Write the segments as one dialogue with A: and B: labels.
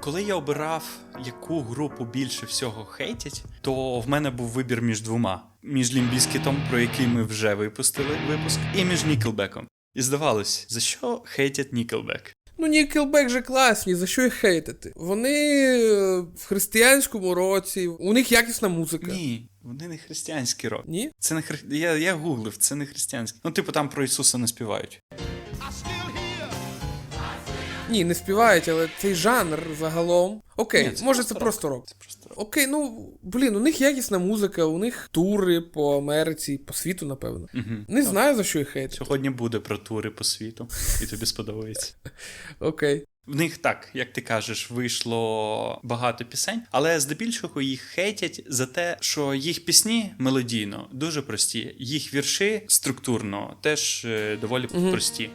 A: Коли я обирав, яку групу більше всього хейтять, то в мене був вибір між двома: між Лімбіскітом, про який ми вже випустили випуск, і між Нікелбеком. І здавалось, за що хейтять Нікелбек?
B: Ну, Nickelback же класні, за що їх хейтити? Вони е, в християнському році, у них якісна музика.
A: Ні, вони не християнський рок.
B: Ні?
A: Це не хри... я, я гуглив, це не християнський. Ну, типу, там про Ісуса не співають.
B: Ні, не співають, але цей жанр загалом. Окей,
A: Ні, це
B: може це просто рок.
A: Це просто рок.
B: Окей, ну блін, у них якісна музика, у них тури по Америці, по світу, напевно.
A: Мгм.
B: Не знаю за що їх хейтять.
A: Сьогодні буде про тури по світу, і тобі сподобається.
B: Окей.
A: В них так, як ти кажеш, вийшло багато пісень, але здебільшого їх хейтять за те, що їх пісні мелодійно дуже прості, їх вірші структурно теж е, доволі прості.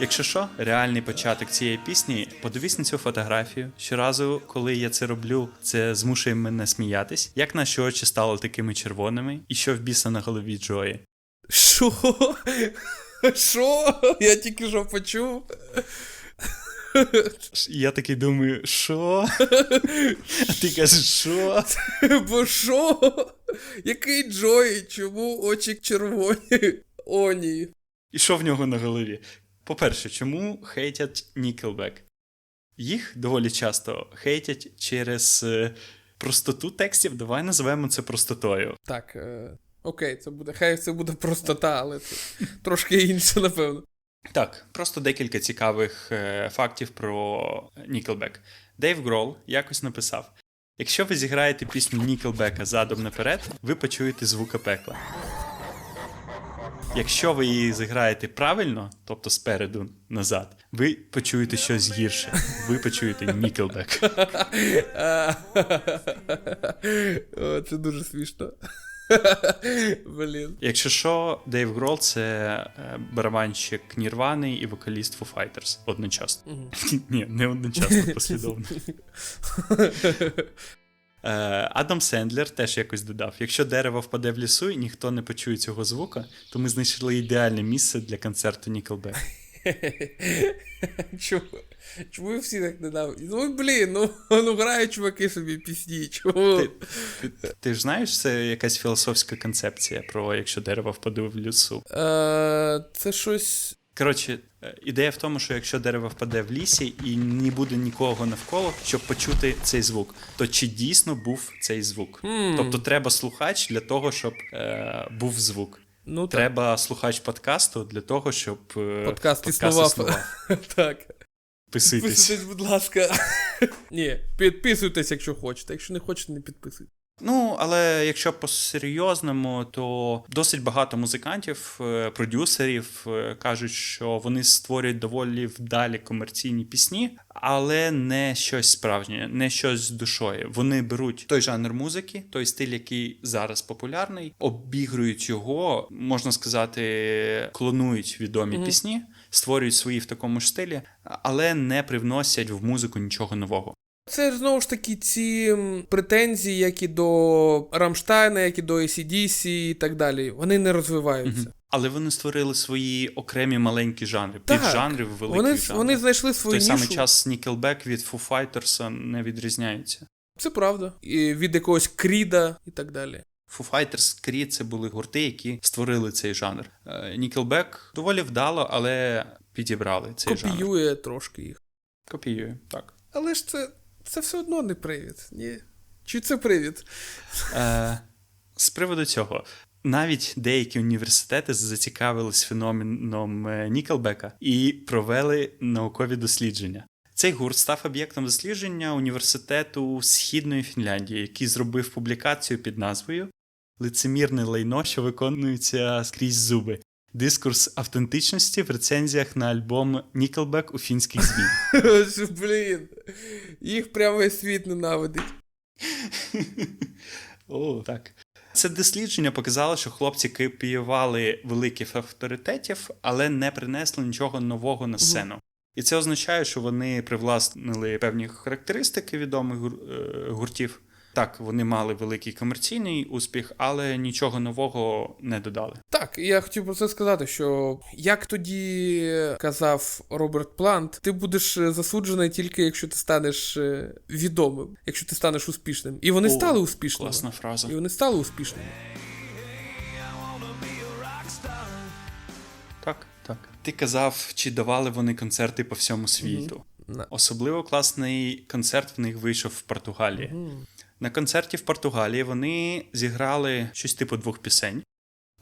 A: Якщо що, реальний початок цієї пісні, подивись на цю фотографію. Щоразу, коли я це роблю, це змушує мене сміятись, як наші очі стали такими червоними, і що в біса на голові Джої.
B: Що? Що? Я тільки що почув.
A: Я такий думаю, що? А ти кажеш, що?
B: Бо що? Який Джой? Чому очі червоні? О, ні.
A: І що в нього на голові? По-перше, чому хейтять Nickelback? Їх доволі часто хейтять через е, простоту текстів. Давай називаємо це простотою.
B: Так, е, окей, це буде. Хай це буде простота, але це трошки інше, напевно.
A: Так, просто декілька цікавих е, фактів про Nickelback. Дейв Грол якось написав: якщо ви зіграєте пісню Nickelback задом наперед, ви почуєте звука пекла. Якщо ви її зіграєте правильно, тобто спереду назад, ви почуєте щось гірше. Ви почуєте.
B: О, це дуже смішно. Блін.
A: Якщо що, Дейв Грол це е, барабанщик Нірвани і вокаліст Foo Fighters одночасно. Ні, не одночасно, послідовно. Е, Адам Сендлер теж якось додав: якщо дерево впаде в лісу і ніхто не почує цього звука, то ми знайшли ідеальне місце для концерту Nickelback.
B: Чому? Чому всі так не дав? Ну, блін, ну, ну грають чуваки собі пісні. Чому?
A: Ти, ти, ти ж знаєш, це якась філософська концепція про якщо дерево впаде в лісу.
B: Е, це щось.
A: Коротше, ідея в тому, що якщо дерево впаде в лісі і не буде нікого навколо, щоб почути цей звук, то чи дійсно був цей звук?
B: Хм.
A: Тобто треба слухач для того, щоб е, був звук.
B: Ну, так.
A: Треба слухач подкасту для того, щоб е,
B: Подкаст існував. так.
A: Підписуйтесь.
B: Підписуйтесь, будь ласка. Ні, підписуйтесь, якщо хочете. Якщо не хочете, не підписуйтесь.
A: Ну, але якщо по-серйозному, то досить багато музикантів, е, продюсерів е, кажуть, що вони створюють доволі вдалі комерційні пісні, але не щось справжнє, не щось з душою. Вони беруть той жанр музики, той стиль, який зараз популярний, обігрують його, можна сказати, клонують відомі пісні, створюють свої в такому ж стилі, але не привносять в музику нічого нового.
B: Це знову ж таки ці претензії, як і до Рамштайна, як і до ACDC і так далі. Вони не розвиваються.
A: Але вони створили свої окремі маленькі жанри,
B: Так.
A: піджанри в великих
B: Вони,
A: жанрах.
B: вони знайшли
A: в той
B: нішу.
A: самий час Nickelback від Foo Fighters не відрізняються.
B: Це правда. І від якогось кріда і так далі.
A: Foo Fighters, Creed — це були гурти, які створили цей жанр. Е, Nickelback доволі вдало, але підібрали цей жанр.
B: Копіює трошки їх.
A: Копіює, так.
B: Але ж це, це все одно не привід. Ні. Чи це привід?
A: Е, з приводу цього. Навіть деякі університети зацікавились феноменом Нікелбека і провели наукові дослідження. Цей гурт став об'єктом дослідження університету Східної Фінляндії, який зробив публікацію під назвою Лицемірне лайно, що виконується скрізь зуби. Дискурс автентичності в рецензіях на альбом Нікелбек у фінських ЗМІ.
B: Блін. Їх прямо світ ненавидить.
A: О, так. Це дослідження показало, що хлопці копіювали великих авторитетів, але не принесли нічого нового на сцену. І це означає, що вони привласнили певні характеристики відомих е, гуртів, Так, вони мали великий комерційний успіх, але нічого нового не додали.
B: Так, я хотів про це сказати, що як тоді казав Роберт Плант, ти будеш е, засуджений тільки якщо ти станеш е, відомим, якщо ти станеш успішним. І вони
A: О,
B: стали успішними.
A: Класна фраза.
B: І вони стали успішними.
A: Так, так. Ти казав, чи давали вони концерти по всьому світу.
B: На-
A: Особливо класний концерт в них вийшов в Португалії. На концерті в Португалії вони зіграли щось типу двох пісень.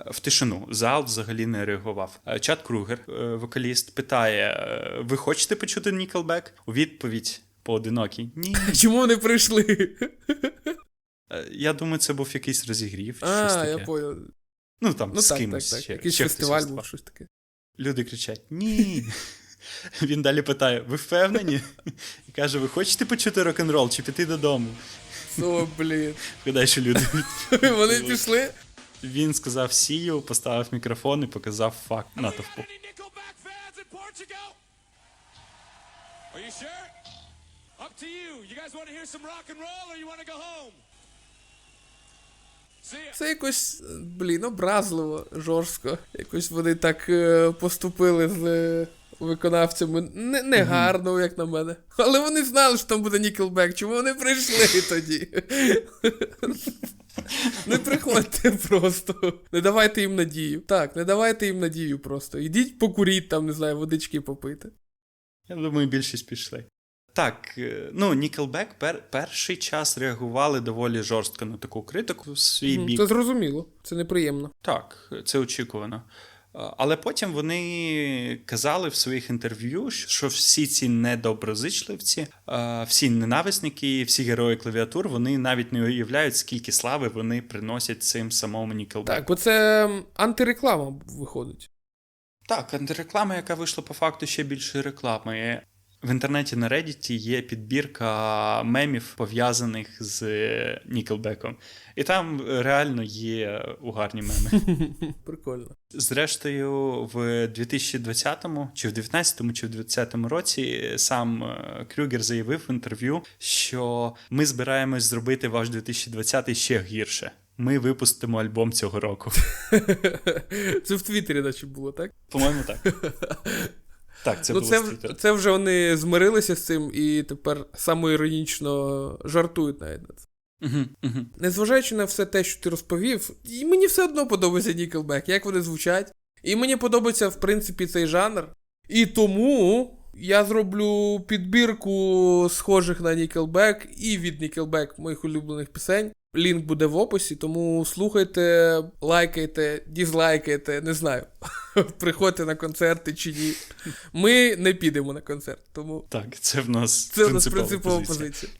A: Е, В тишину зал взагалі не реагував. Е, Чат Кругер, е, вокаліст, питає: Ви хочете почути Nickelback? У відповідь поодинокий. Ні.
B: Чому вони прийшли?
A: Я думаю, це був якийсь розігрів. чи щось таке.
B: я понял.
A: Ну там
B: Ну
A: з
B: так, так,
A: кимось.
B: так.
A: ще-
B: Якийсь
A: ще
B: фестиваль був, щось таке.
A: Люди кричать: Ні. Він далі питає: Ви впевнені? І каже: Ви хочете почути рок-н-рол чи піти додому?
B: О, блін.
A: Гадаю, що люди.
B: Вони пішли.
A: Він сказав сію, поставив мікрофон і показав факт натовпу.
C: Any Nickelback fans in Portugal? Are you sure? Up to you. You guys want to hear some rock and roll or you want to go home?
B: Це якось, блін, образливо, жорстко. Якось вони так е, поступили з е, виконавцями не, не гарно, як на мене. Але вони знали, що там буде Nickelback. Чому вони прийшли тоді? Не приходьте просто. Не давайте їм надію. Так, не давайте їм надію просто. Ідіть покуріть там, не знаю, водички попити.
A: Я думаю, більшість пішли. Так, е, ну Nickelback пер, перший час реагували доволі жорстко на таку критику в свій бік.
B: Це зрозуміло, це неприємно.
A: Так, це очікувано. А, Але потім вони казали в своїх інтерв'ю, що всі ці недоброзичливці, всі ненависники, всі герої клавіатур, вони навіть не уявляють, скільки слави вони приносять цим самому Nickelback.
B: Так, бо це антиреклама виходить.
A: Так, антиреклама, яка вийшла по факту ще більше реклами. В інтернеті на Reddit є підбірка мемів, пов'язаних з Нікелбеком. І там реально є угарні меми.
B: Прикольно.
A: Зрештою, в 2020-му, чи в 19 чи в 2020 році сам е, Крюгер заявив в інтерв'ю, що ми збираємось зробити ваш 2020 ще гірше. Ми випустимо альбом цього року.
B: Це в Твіттері, наче було, так?
A: По-моєму, так. Так, це
B: ну,
A: було
B: це, це вже вони змирилися з цим і тепер самоіронічно жартують навіть на це.
A: Угу, угу.
B: Незважаючи на все те, що ти розповів, і мені все одно подобається Nickelback, як вони звучать. І мені подобається, в принципі, цей жанр. І тому я зроблю підбірку схожих на Nickelback і від Nickelback моїх улюблених пісень. Лінк буде в описі, тому слухайте, лайкайте, дізлайкайте, не знаю. Приходьте на концерти чи ні. Ми не підемо на концерт, тому
A: Так, це в нас
B: це у нас
A: принципова, позиція.
B: позиція.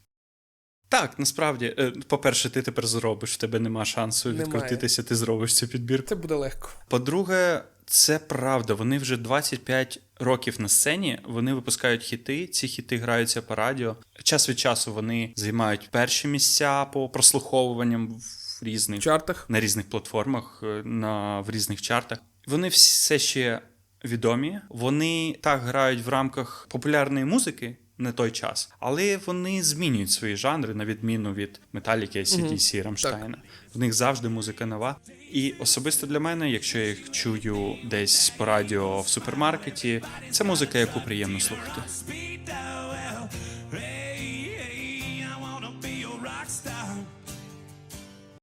A: Так, насправді, е, по-перше, ти тепер зробиш, в тебе нема шансу
B: Немає.
A: відкрутитися, ти зробиш цю підбірку.
B: Це буде легко.
A: По-друге, це правда. Вони вже 25 років на сцені. Вони випускають хіти. Ці хіти граються по радіо. Час від часу вони займають перші місця по прослуховуванням в різних
B: чартах.
A: на різних платформах, е, на в різних чартах. Вони все ще відомі. Вони так грають в рамках популярної музики. Не той час, але вони змінюють свої жанри на відміну від Металіки, ACDC, Рамштайна. В них завжди музика нова. І особисто для мене, якщо я їх чую десь по радіо в супермаркеті, це музика, яку приємно слухати.